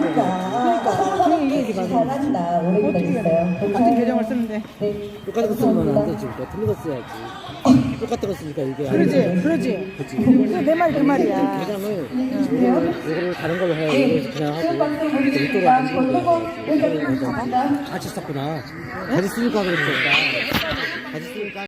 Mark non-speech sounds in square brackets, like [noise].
그러니까. 그러니까. 그 잘한다. 오래 기다렸어요. 같은 계정을 쓰는데. 네. 똑같은 거 쓰면 안 되지. 틀린 거 써야지. [laughs] 똑같은 거 쓰니까 이게 그러지 그러지. 그치. 내 말 그 말이야. 그 계산을 이거를 다른 걸로 해야 네. 그냥 하고 이거를 안 쓰는 네, 같이 썼구나. 같이 쓰니까 그랬어. 같이 쓰니까.